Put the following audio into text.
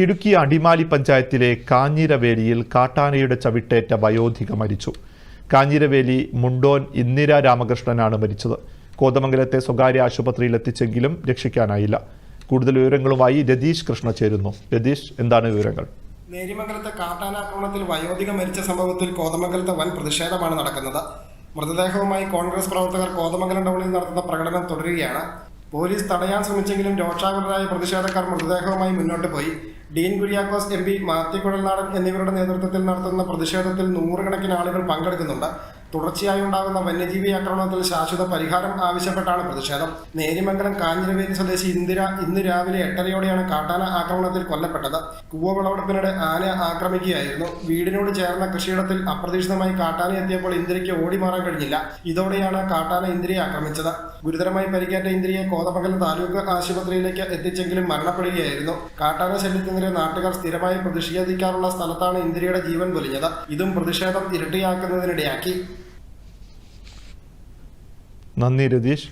ഇടുക്കി അടിമാലി പഞ്ചായത്തിലെ കാഞ്ഞിരവേലിയിൽ കാട്ടാനയുടെ ചവിട്ടേറ്റ വയോധിക മരിച്ചു. കാഞ്ഞിരവേലി മുണ്ടോൻ ഇന്ദിര രാമകൃഷ്ണനാണ് മരിച്ചത്. കോതമംഗലത്തെ സ്വകാര്യ ആശുപത്രിയിൽ എത്തിച്ചെങ്കിലും രക്ഷിക്കാനായില്ല. കൂടുതൽ വിവരങ്ങളുമായി രതീഷ് കൃഷ്ണ ചേരുന്നു. രതീഷ് എന്താണ് വിവരങ്ങൾ? നേരിമംഗലത്തെ കാട്ടാനാക്രമണത്തിൽ വയോധിക മരിച്ച സംഭവത്തിൽ കോതമംഗലത്തെ വൻ പ്രതിഷേധമാണ് നടക്കുന്നത്. മൃതദേഹവുമായി കോൺഗ്രസ് പ്രവർത്തകർ കോതമംഗലം ടൗണിൽ നടത്തുന്ന പ്രകടനം തുടരുകയാണ്. പോലീസ് തടയാൻ ശ്രമിച്ചെങ്കിലും രോഷാകുലരായ പ്രതിഷേധക്കാർ മൃതദേഹവുമായി മുന്നോട്ട് പോയി. ഡീൻ കുര്യാക്കോസ് എം പി മാത്യു കുഴൽനാടൻ എന്നിവരുടെ നേതൃത്വത്തിൽ നടത്തുന്ന പ്രതിഷേധത്തിൽ നൂറുകണക്കിന് ആളുകൾ പങ്കെടുക്കുന്നുണ്ട്. തുടർച്ചയായി ഉണ്ടാകുന്ന വന്യജീവി ആക്രമണത്തിൽ ശാശ്വത പരിഹാരം ആവശ്യപ്പെട്ടാണ് പ്രതിഷേധം. നേരിമംഗലം കാഞ്ഞിരവേലി സ്വദേശി ഇന്ദിര ഇന്ന് രാവിലെ എട്ടരയോടെയാണ് കാട്ടാന ആക്രമണത്തിൽ കൊല്ലപ്പെട്ടത്. കൂവവിളവെടുപ്പിനിടെ ആന ആക്രമിക്കുകയായിരുന്നു. വീടിനോട് ചേർന്ന കൃഷിയിടത്തിൽ അപ്രതീക്ഷിതമായി കാട്ടാന എത്തിയപ്പോൾ ഇന്ദിരയ്ക്ക് ഓടി മാറാൻ കഴിഞ്ഞില്ല. ഇതോടെയാണ് കാട്ടാന ഇന്ദിരയെ ആക്രമിച്ചത്. ഗുരുതരമായി പരിക്കേറ്റ ഇന്ദിരയെ കോതമംഗലം താലൂക്ക് ആശുപത്രിയിലേക്ക് എത്തിച്ചെങ്കിലും മരണപ്പെടുകയായിരുന്നു. കാട്ടാന ശല്യത്തിനെതിരെ നാട്ടുകാർ സ്ഥിരമായി പ്രതിഷേധിക്കാറുള്ള സ്ഥലത്താണ് ഇന്ദിരയുടെ ജീവൻ പൊലിഞ്ഞത്. ഇതും പ്രതിഷേധം ഇരട്ടിയാക്കുന്നതിനിടയാക്കി. നന്ദി രതീഷ്.